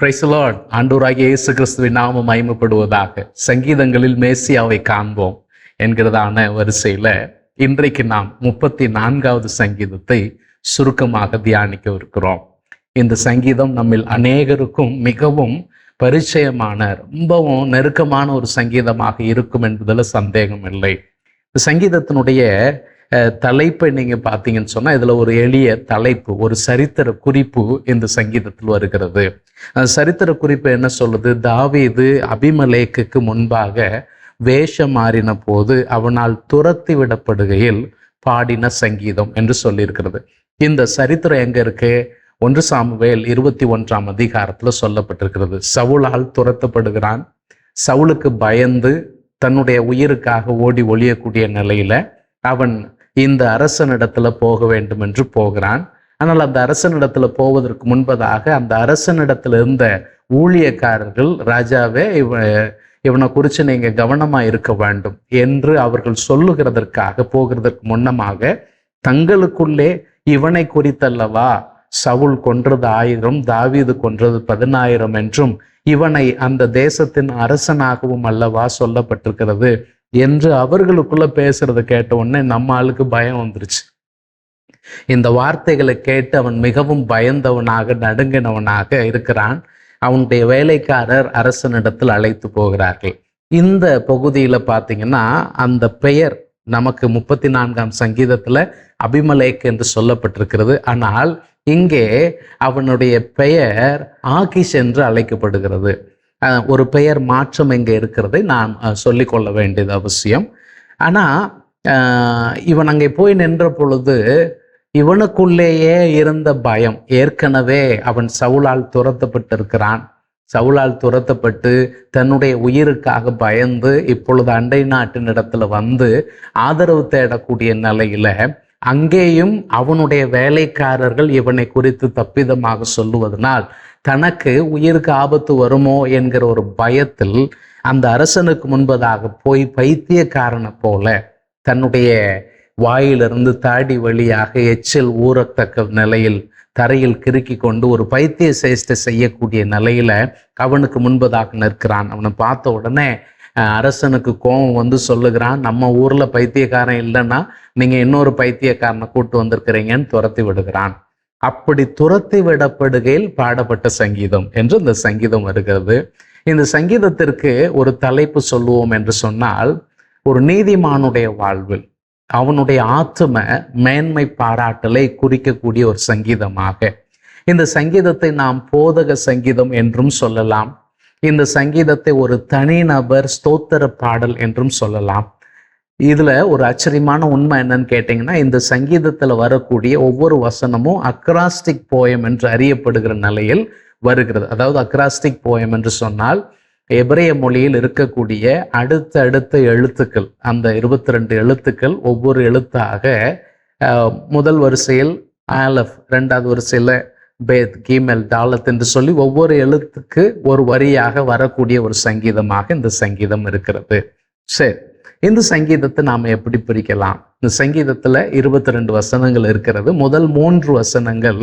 பிரைசலாட் ஆண்டூராகிய இயேசு கிறிஸ்துவின் நாமம் மயமப்படுவதாக சங்கீதங்களில் மேசியாவை காண்போம் என்கிறதான வரிசையில இன்றைக்கு நாம் முப்பத்தி நான்காவது சங்கீதத்தை சுருக்கமாக தியானிக்க இருக்கிறோம் இந்த சங்கீதம் நம்மில் அநேகருக்கும் மிகவும் பரிச்சயமான ரொம்பவும் நெருக்கமான ஒரு சங்கீதமாக இருக்கும் என்பதில் சந்தேகம் இல்லை. இந்த சங்கீதத்தினுடைய தலைப்பை நீங்கள் பார்த்தீங்கன்னு சொன்னால் இதில் ஒரு எளிய தலைப்பு ஒரு சரித்திர குறிப்பு இந்த சங்கீதத்தில் வருகிறது. சரித்திர குறிப்பு என்ன சொல்லுது? தாவீது அபிமலேக்குக்கு முன்பாக வேஷம் மாறின போது அவனால் துரத்தி விடப்படுகையில் பாடின சங்கீதம் என்று சொல்லியிருக்கிறது. இந்த சரித்திரம் எங்கே இருக்கு? ஒன்று சாமுவேல் இருபத்தி ஒன்றாம் அதிகாரத்தில் சொல்லப்பட்டிருக்கிறது. சவுலால் துரத்தப்படுகிறான். சவுலுக்கு பயந்து தன்னுடைய உயிருக்காக ஓடி ஒளியக்கூடிய நிலையில அவன் இந்த அரசனிடத்துல போக வேண்டும் என்று போகிறான். ஆனால் அந்த அரசனிடத்துல போவதற்கு முன்பதாக அந்த அரசனிடத்துல இருந்த ஊழியக்காரர்கள் ராஜாவே இவ இவனை குறித்து நீங்க கவனமா இருக்க வேண்டும் என்று அவர்கள் சொல்லுகிறதற்காக போகிறதற்கு முன்னமாக தங்களுக்குள்ளே இவனை குறித்தல்லவா சவுல் கொன்றது ஆயிரம் தாவீது கொன்றது பதினாயிரம் என்றும் இவனை அந்த தேசத்தின் அரசனாகவும் அல்லவா சொல்லப்பட்டிருக்கிறது. என்று அவர்களுக்குள்ள பேசுறத கேட்ட உடனே நம்ம ஆளுக்கு பயம் வந்துருச்சு. இந்த வார்த்தைகளை கேட்டு அவன் மிகவும் பயந்தவனாக நடுங்கினவனாக இருக்கிறான். அவனுடைய வேலைக்காரர் அரசனிடத்தில் அழைத்து போகிறார்கள். இந்த பகுதியில் பார்த்தீங்கன்னா அந்த பெயர் நமக்கு முப்பத்தி நான்காம் சங்கீதத்தில் அபிமலேக் என்று சொல்லப்பட்டிருக்கிறது. ஆனால் இங்கே அவனுடைய பெயர் ஆகிஷ் என்று அழைக்கப்படுகிறது. ஒரு பெயர் மாற்றம் இங்கே இருக்கிறதை நாம் சொல்லிக்கொள்ள வேண்டியது அவசியம். ஆனால் இவன் அங்கே போய் நின்ற பொழுது இவனுக்குள்ளேயே இருந்த பயம். ஏற்கனவே அவன் சவுலால் துரத்தப்பட்டிருக்கிறான். சவுலால் துரத்தப்பட்டு தன்னுடைய உயிருக்காக பயந்து இப்பொழுது அண்டை நாட்டின் இடத்துல வந்து ஆதரவு தேடக்கூடிய நிலையில அங்கேயும் அவனுடைய வேலைக்காரர்கள் இவனை குறித்து தப்பிதமாக சொல்லுவதனால் தனக்கு உயிருக்கு ஆபத்து வருமோ என்கிற ஒரு பயத்தில் அந்த அரசனுக்கு முன்பதாக போய் பைத்தியக்காரனை போல தன்னுடைய வாயிலிருந்து தாடி வழியாக எச்சில் ஊறத்தக்க நிலையில் தரையில் கிறுக்கி கொண்டு ஒரு பைத்திய சேஷ்டை செய்யக்கூடிய நிலையில அவனுக்கு முன்பதாக நிற்கிறான். அவனை பார்த்த உடனே அரசனுக்கு கோபம் வந்து சொல்லுகிறான். நம்ம ஊரில் பைத்தியக்காரன் இல்லைன்னா நீங்கள் இன்னொரு பைத்தியக்காரனை கூட்டு வந்திருக்கிறீங்கன்னு துரத்தி விடுகிறான். அப்படி துரத்தி விடப்படுகையில் பாடப்பட்ட சங்கீதம் என்று இந்த சங்கீதம் வருகிறது. இந்த சங்கீதத்திற்கு ஒரு தலைப்பு சொல்லுவோம் என்று சொன்னால் ஒரு நீதிமானுடைய வாழ்வில் அவனுடைய ஆத்தும மேன்மை பாராட்டலை குறிக்கக்கூடிய ஒரு சங்கீதமாக. இந்த சங்கீதத்தை நாம் போதக சங்கீதம் என்றும் சொல்லலாம். இந்த சங்கீதத்தை ஒரு தனிநபர் ஸ்தோத்திர பாடல் என்றும் சொல்லலாம். இதில் ஒரு ஆச்சரியமான உண்மை என்னன்னு கேட்டிங்கன்னா இந்த சங்கீதத்தில் வரக்கூடிய ஒவ்வொரு வசனமும் அக்ராஸ்டிக் போயம் என்று அறியப்படுகிற நிலையில் வருகிறது. அதாவது அக்ராஸ்டிக் போயம் என்று சொன்னால் எபிரேய மொழியில் இருக்கக்கூடிய அடுத்த அடுத்த எழுத்துக்கள் அந்த இருபத்தி ரெண்டு எழுத்துக்கள் ஒவ்வொரு எழுத்தாக முதல் வரிசையில் ஆலஃப் ரெண்டாவது வரிசையில் பேத் கீமெல் டாலத் என்று சொல்லி ஒவ்வொரு எழுத்துக்கு ஒரு வரியாக வரக்கூடிய ஒரு சங்கீதமாக இந்த சங்கீதம் இருக்கிறது. சரி இந்த சங்கீதத்தை நாம் எப்படி பிரிக்கலாம்? இந்த சங்கீதத்தில் இருபத்தி ரெண்டு வசனங்கள் இருக்கிறது. முதல் மூன்று வசனங்கள்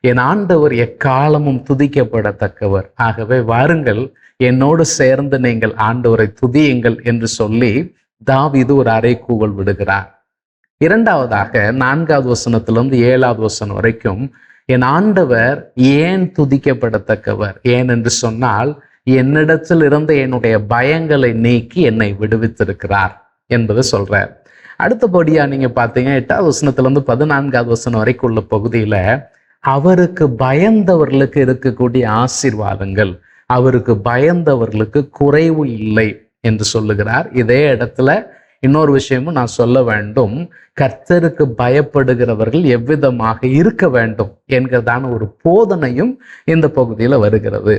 என் ஆண்டவர் எக்காலமும் துதிக்கப்படத்தக்கவர். ஆகவே வாருங்கள் என்னோடு சேர்ந்து நீங்கள் ஆண்டவரை துதியுங்கள் என்று சொல்லி தாவிது ஒரு அறைகூவல் விடுகிறார். இரண்டாவதாக நான்காவது வசனத்திலிருந்து ஏழாவது வசனம் வரைக்கும் என் ஆண்டவர் ஏன் துதிக்கப்படத்தக்கவர்? ஏன் என்று சொன்னால் என்னிடத்தில் இருந்த என்னுடைய பயங்களை நீக்கி என்னை விடுவித்திருக்கிறார் என்பதை சொல்றார். அடுத்தபடியா நீங்க பார்த்தீங்க எட்டாவது வசனத்துல இருந்து பதினான்காவது வசனம் வரைக்கும் உள்ள பகுதியில அவருக்கு பயந்தவர்களுக்கு இருக்கக்கூடிய ஆசீர்வாதங்கள் அவருக்கு பயந்தவர்களுக்கு குறைவு இல்லை என்று சொல்லுகிறார். இதே இடத்துல இன்னொரு விஷயமும் நான் சொல்ல வேண்டும். கர்த்தருக்கு பயப்படுகிறவர்கள் எவ்விதமாக இருக்க வேண்டும் என்கிறதான ஒரு போதனையும் இந்த பகுதியில் வருகிறது.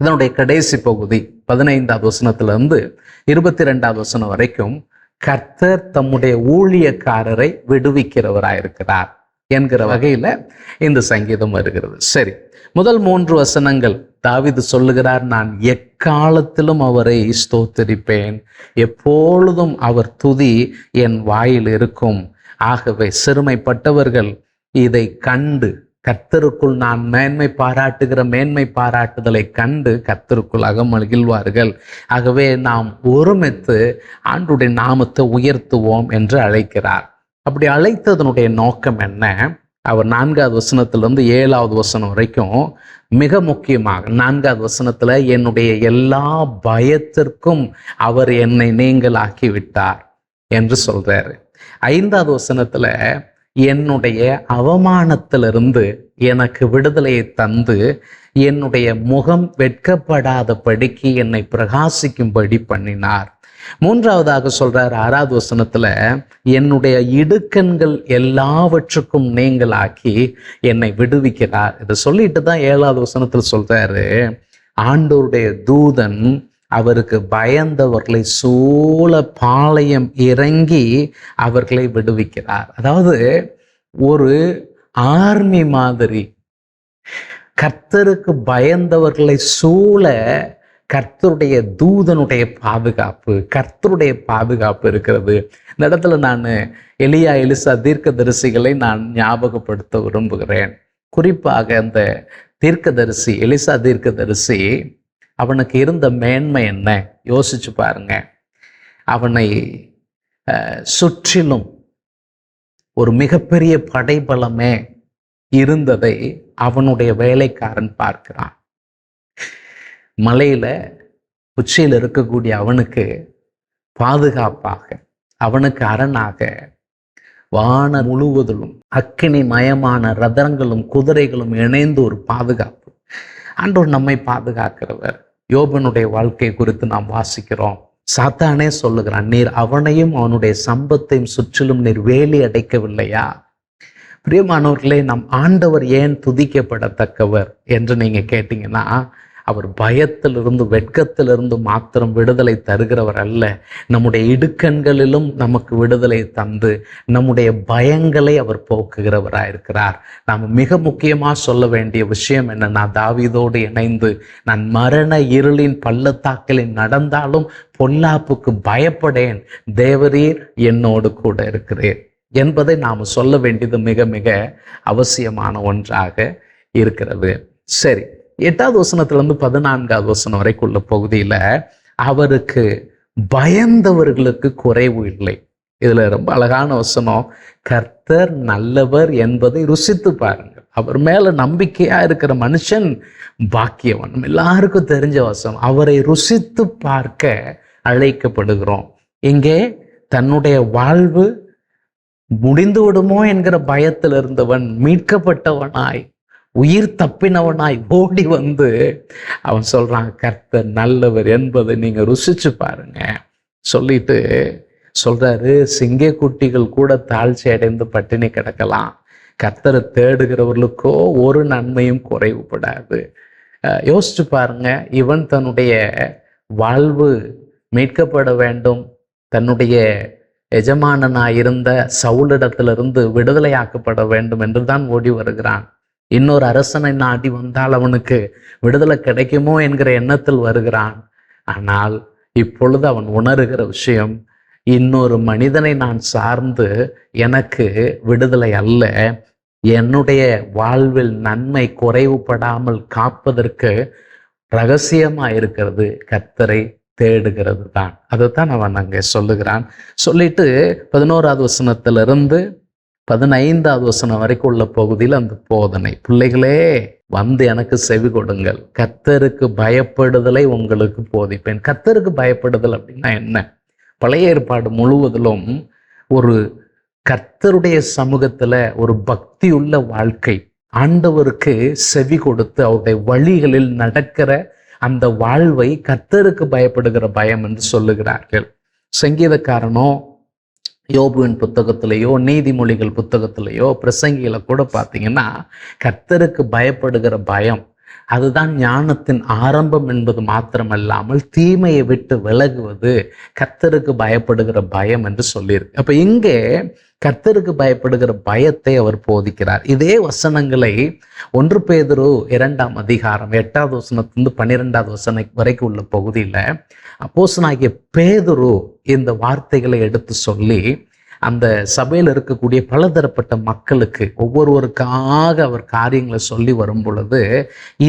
இதனுடைய கடைசி பகுதி பதினைந்தாவது வசனத்திலிருந்து இருபத்தி ரெண்டாவது வசனம் வரைக்கும் கர்த்தர் தம்முடைய ஊழியக்காரரை விடுவிக்கிறவராயிருக்கிறார் என்கிற வகையில் இந்த சங்கீதம் வருகிறது. சரி முதல் மூன்று வசனங்கள் தாவிது சொல்லுகிறார் நான் எக்காலத்திலும் அவரை ஸ்தோத்தரிப்பேன். எப்பொழுதும் அவர் துதி என் வாயில் இருக்கும். ஆகவே சிறுமைப்பட்டவர்கள் இதை கண்டு கத்தருக்குள் நான் மேன்மை பாராட்டுகிற மேன்மை பாராட்டுதலை கண்டு கத்தருக்குள் அகமகிழ்வார்கள். ஆகவே நாம் ஒருமித்து ஆண்டுடைய நாமத்தை உயர்த்துவோம் என்று அழைக்கிறார். அப்படி அழைத்ததனுடைய நோக்கம் என்ன? அவர் நான்காவது வசனத்திலிருந்து ஏழாவது வசனம் வரைக்கும் மிக முக்கியமாக நான்காவது வசனத்தில் என்னுடைய எல்லா பயத்திற்கும் அவர் என்னை நீங்களாக்கி விட்டார் என்று சொல்கிறாரு ஐந்தாவது வசனத்தில் என்னுடைய அவமானத்திலிருந்து எனக்கு விடுதலையை தந்து என்னுடைய முகம் வெட்கப்படாதபடிக்கு என்னை பிரகாசிக்கும்படி பண்ணினார். மூன்றாவதாக சொல்றார் ஆறாவது வசனத்துல என்னுடைய இடுக்கண்கள் எல்லாவற்றுக்கும் நீங்களாக்கி என்னை விடுவிக்கிறார். இதை சொல்லிட்டு தான் ஏழாவது வசனத்துல சொல்றாரு. ஆண்டோருடைய தூதன் அவருக்கு பயந்தவர்களை சூழ பாளையம் இறங்கி அவர்களை விடுவிக்கிறார். அதாவது ஒரு ஆர்மி மாதிரி கர்த்தருக்கு பயந்தவர்களை சூழ கர்த்தருடைய தூதனுடைய பாதுகாப்பு கர்த்தருடைய பாதுகாப்பு இருக்கிறது. இந்த இடத்துல நான் எலியா எலிசா தீர்க்கதரிசிகளை நான் ஞாபகப்படுத்த விரும்புகிறேன். குறிப்பாக அந்த தீர்க்கதரிசி எலிசா தீர்க்கதரிசி அவனுக்கு இருந்த மேன்மை என்ன? யோசிச்சு பாருங்க. அவனை சுற்றிலும் ஒரு மிகப்பெரிய படைபலமே இருந்ததை அவனுடைய வேலைக்காரன் பார்க்கிறான். மலையில் உச்சியில் இருக்கக்கூடிய அவனுக்கு பாதுகாப்பாக அவனுக்கு அரணாக வான முழுவதிலும் அக்கினி மயமான ரதங்களும் குதிரைகளும் இணைந்து ஒரு பாதுகாப்பு. அன்றோர் நம்மை பாதுகாக்கிறவர். யோபனுடைய வாழ்க்கை குறித்து நாம் வாசிக்கிறோம். சாத்தானே சொல்லுகிறான் நீர் அவனையும் அவனுடைய சம்பத்தையும் சுற்றிலும் நீர் வேலி அடைக்கவில்லையா? பிரியமானவர்களே நம் ஆண்டவர் ஏன் துதிக்கப்படத்தக்கவர் என்று நீங்க கேட்டீங்கன்னா அவர் பயத்திலிருந்து வெட்கத்திலிருந்து மாத்திரம் விடுதலை தருகிறவர் அல்ல. நம்முடைய இடுக்கண்களிலும் நமக்கு விடுதலை தந்து நம்முடைய பயங்களை அவர் போக்குகிறவராயிருக்கிறார். நாம் மிக முக்கியமாக சொல்ல வேண்டிய விஷயம் என்ன? நான் தாவிதோடு இணைந்து நான் மரண இருளின் பள்ளத்தாக்களில் நடந்தாலும் பொல்லாப்புக்கு பயப்படேன். தேவரீர் என்னோடு கூட இருக்கிறேன் என்பதை நாம் சொல்ல வேண்டியது மிக மிக அவசியமான ஒன்றாக இருக்கிறது. சரி. எட்டாவது வசனத்திலிருந்து பதினான்காவது வசனம் வரைக்கும் உள்ள பகுதியில் அவருக்கு பயந்தவர்களுக்கு குறைவு இல்லை. இதில் ரொம்ப அழகான வசனம் கர்த்தர் நல்லவர் என்பதை ருசித்து பாருங்கள். அவர் மேலே நம்பிக்கையாக இருக்கிற மனுஷன் பாக்கியவன். நம்ம எல்லாருக்கும் தெரிஞ்ச வசனம் அவரை ருசித்து பார்க்க அழைக்கப்படுகிறோம். இங்கே தன்னுடைய வாழ்வு முடிந்து விடுமோ என்கிற பயத்தில் இருந்தவன் மீட்கப்பட்டவனாய் உயிர் தப்பினவனாய் ஓடி வந்து அவன் சொல்றான் கர்த்தர் நல்லவர் என்பதை நீங்க ருசிச்சு பாருங்க. சொல்லிட்டு சொல்றாரு சிங்கக்குட்டிகள் கூட தாழ்ச்சி அடைந்து பட்டினி கிடக்கலாம். கர்த்தரை தேடுகிறவர்களுக்கோ ஒரு நன்மையும் குறைவுபடாது. யோசிச்சு பாருங்க இவன் தன்னுடைய வாழ்வு மீட்கப்பட வேண்டும். தன்னுடைய எஜமானனாய் இருந்த சவுலிடத்திலிருந்து விடுதலையாக்கப்பட வேண்டும் என்று தான் ஓடி வருகிறான். இன்னொரு அரசனை நாடி வந்தால் அவனுக்கு விடுதலை கிடைக்குமோ என்கிற எண்ணத்தில் வருகிறான். ஆனால் இப்பொழுது அவன் உணர்கிற விஷயம் இன்னொரு மனிதனை நான் சார்ந்து எனக்கு விடுதலை அல்ல. என்னுடைய வாழ்வில் நன்மை குறைவுபடாமல் காப்பதற்கு ரகசியமாக இருக்கிறது. கத்தரை தேடுகிறது தான் அதைத்தான் அவன் அங்கே சொல்லுகிறான். சொல்லிட்டு பதினோராவது வசனத்திலிருந்து பதினைந்தாவது வசனம் வரைக்கும் உள்ள பகுதியில் அந்த போதனை. பிள்ளைகளே வந்து எனக்கு செவி கொடுங்கள். கத்தருக்கு பயப்படுதலை உங்களுக்கு போதிப்பேன். கத்தருக்கு பயப்படுதல் அப்படின்னா என்ன? பழைய ஏற்பாடு முழுவதிலும் ஒரு கர்த்தருடைய சமூகத்தில் ஒரு பக்தி உள்ள வாழ்க்கை. ஆண்டவருக்கு செவி கொடுத்து அவருடைய வழிகளில் நடக்கிற அந்த வாழ்வை கர்த்தருக்கு பயப்படுகிற பயம் என்று சொல்லுகிறார்கள். சங்கீதக்காரனோ யோபுவின் புத்தகத்திலேயோ நீதிமொழிகள் புத்தகத்திலேயோ பிரசங்கிகளை கூட பார்த்தீங்கன்னா கர்த்தருக்கு பயப்படுகிற பயம் அதுதான் ஞானத்தின் ஆரம்பம் என்பது மாத்திரமல்லாமல் தீமையை விட்டு விலகுவது கர்த்தருக்கு பயப்படுகிற பயம் என்று சொல்லியிருக்கு. அப்ப இங்கே கர்த்தருக்கு பயப்படுகிற பயத்தை அவர் போதிக்கிறார். இதே வசனங்களை ஒன்று பேதுரு இரண்டாம் அதிகாரம் எட்டாவது வசனத்திலிருந்து பன்னிரெண்டாவது வசனம் வரைக்கும் உள்ள பகுதியில அப்போசனாகிய பேதுரு இந்த வார்த்தைகளை எடுத்து சொல்லி அந்த சபையில் இருக்கக்கூடிய பலதரப்பட்ட மக்களுக்கு ஒவ்வொருவருக்காக அவர் காரியங்களை சொல்லி வரும் பொழுது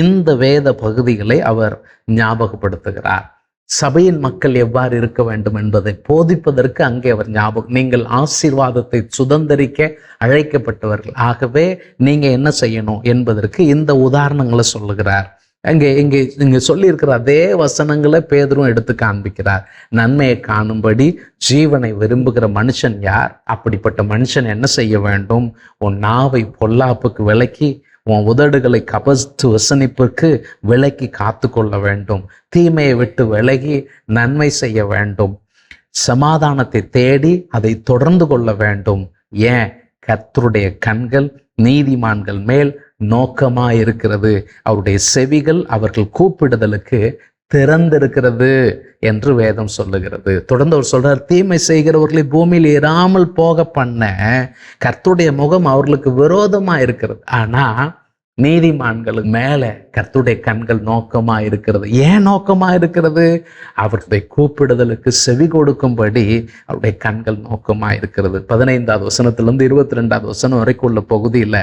இந்த வேத பகுதிகளை அவர் ஞாபகப்படுத்துகிறார். சபையின் மக்கள் எவ்வாறு இருக்க வேண்டும் என்பதை போதிப்பதற்கு அங்கே அவர் ஞாபகம் நீங்கள் ஆசீர்வாதத்தை சுதந்திரிக்க அழைக்கப்பட்டவர்கள். ஆகவே நீங்க என்ன செய்யணும் என்பதற்கு இந்த உதாரணங்களை சொல்லுகிறார். அங்கே இங்கே இங்கே சொல்லியிருக்கிற அதே வசனங்களை பேதரும் எடுத்து காண்பிக்கிறார். நன்மையை காணும்படி ஜீவனை விரும்புகிற மனுஷன் யார்? அப்படிப்பட்ட மனுஷன் என்ன செய்ய வேண்டும்? உன் நாவை பொல்லாப்புக்கு விலக்கி உன் உதடுகளை கபஸ்து வசனிப்பிற்கு விலக்கி காத்து கொள்ள வேண்டும். தீமையை விட்டு விலகி நன்மை செய்ய வேண்டும். சமாதானத்தை தேடி அதை தொடர்ந்து கொள்ள வேண்டும். ஏன்? கர்த்தருடைய கண்கள் நீதிமான்கள் மேல் நோக்கமாக இருக்கிறது அவருடைய செவிகள் அவர்கள் கூப்பிடுதலுக்கு திறந்திருக்கிறது என்று வேதம் சொல்லுகிறது. தொடர்ந்து அவர் சொல்றார் தீமை செய்கிறவர்களை பூமியில் ஏறாமல் போக பண்ண கர்த்துடைய முகம் அவர்களுக்கு விரோதமா இருக்கிறது ஆனா நீதிமான்களுக்கு மேல கர்த்துடைய கண்கள் நோக்கமா இருக்கிறது ஏன் நோக்கமா இருக்கிறது அவருடைய கூப்பிடுதலுக்கு செவி கொடுக்கும்படி அவருடைய கண்கள் நோக்கமா இருக்கிறது பதினைந்தாவது வசனத்திலிருந்து இருபத்தி ரெண்டாவது வசனம் வரைக்கும் உள்ள பகுதியில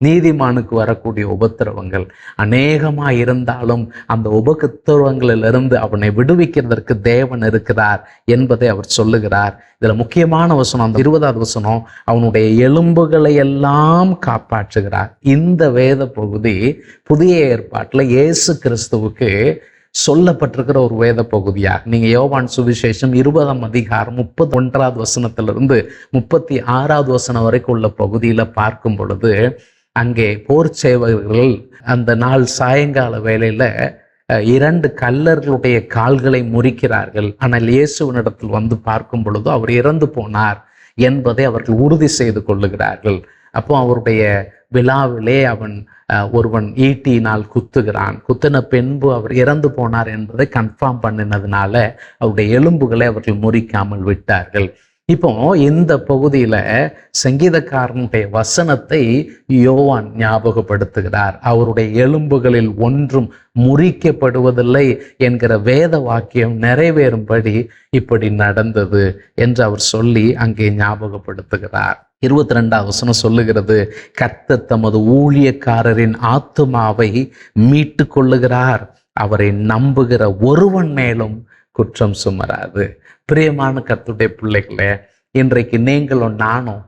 நீதிமானுக்கு வரக்கூடிய உபத்திரவங்கள் அநேகமா இருந்தாலும் அந்த உபத்திரவங்களிலிருந்து அவனை விடுவிக்கிறதற்கு தேவன் இருக்கிறார் என்பதை அவர் சொல்லுகிறார். இதுல முக்கியமான வசனம் அந்த இருபதாவது வசனம் அவனுடைய எலும்புகளை எல்லாம் காப்பாற்றுகிறார். இந்த வேத பகுதி புதிய ஏற்பாட்டில் இயேசு கிறிஸ்துவுக்கு சொல்லப்பட்டிருக்கிற ஒரு வேத பகுதியா நீங்க யோவான் சுவிசேஷம் இருபதாம் அதிகாரம் முப்பத்தி ஒன்றாவது வசனத்திலிருந்து முப்பத்தி ஆறாவது வசனம் வரைக்கும் உள்ள பகுதியில பார்க்கும் பொழுது அங்கே போர் சேவகர்கள் அந்த நாள் சாயங்கால வேளையில் இரண்டு கல்லர்களுடைய கால்களை முறிக்கிறார்கள். ஆனால் இயேசுவனிடத்தில் வந்து பார்க்கும் பொழுது அவர் இறந்து போனார் என்பதை அவர்கள் உறுதி செய்து கொள்ளுகிறார்கள். அப்போ அவருடைய விழாவிலே அவன் ஒருவன் ஈட்டியினால் குத்துகிறான். குத்தின பின்பு அவர் இறந்து போனார் என்பதை கன்ஃபார்ம் பண்ணினதுனால அவருடைய எலும்புகளை அவர்கள் முறிக்காமல் விட்டார்கள். இப்போ இந்த பகுதியில சங்கீதக்காரனுடைய வசனத்தை யோவான் ஞாபகப்படுத்துகிறார். அவருடைய எலும்புகளில் ஒன்றும் முறிக்கப்படுவதில்லை என்கிற வேத வாக்கியம் நிறைவேறும்படி இப்படி நடந்தது என்று அவர் சொல்லி அங்கே ஞாபகப்படுத்துகிறார். இருபத்தி ரெண்டாவது வசனம் சொல்லுகிறது கத்த தமது ஊழியக்காரரின் ஆத்துமாவை மீட்டு கொள்ளுகிறார் அவரை நம்புகிற ஒருவன் மேலும் குற்றம் சுமராது. பிரியமான கத்துடைய பிள்ளைகளே இன்றைக்கு நீங்களும் நானும்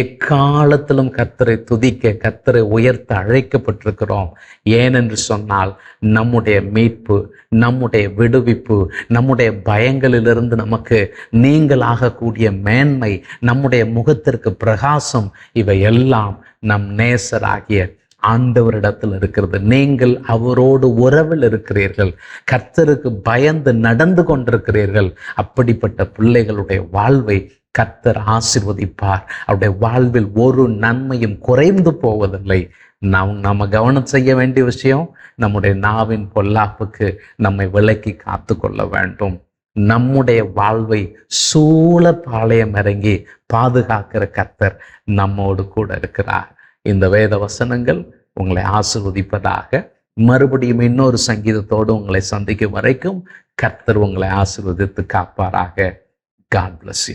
எக்காலத்திலும் கத்தரை துதிக்க கத்தரை உயர்த்த அழைக்கப்பட்டிருக்கிறோம். ஏனென்று சொன்னால் நம்முடைய மீட்பு நம்முடைய விடுவிப்பு நம்முடைய பயங்களிலிருந்து நமக்கு நீங்களாகக்கூடிய மேன்மை நம்முடைய முகத்திற்கு பிரகாசம் இவை எல்லாம் நம் நேசராகிய ஆண்டவரிடத்தில் இருக்கிறது. நீங்கள் அவரோடு உறவில் இருக்கிறீர்கள். கர்த்தருக்கு பயந்து நடந்து கொண்டிருக்கிறீர்கள். அப்படிப்பட்ட பிள்ளைகளுடைய வாழ்வை கர்த்தர் ஆசிர்வதிப்பார். அவருடைய வாழ்வில் ஒரு நன்மையும் குறைந்து போவதில்லை. நாம் நம்ம கவனம் செய்ய வேண்டிய விஷயம் நம்முடைய நாவின் பொல்லாப்புக்கு நம்மை விலக்கி காத்து கொள்ள வேண்டும். நம்முடைய வாழ்வை சூழ பாளையம் இறங்கி பாதுகாக்கிற கர்த்தர் நம்மோடு கூட இருக்கிறார். இந்த வேத வசனங்கள் உங்களை ஆசிர்வதிப்பதாக. மறுபடியும் இன்னொரு சங்கீதத்தோடு உங்களை சந்திக்கும் வரைக்கும் கர்த்தர் உங்களை ஆசிர்வதித்து காப்பாராக. God bless you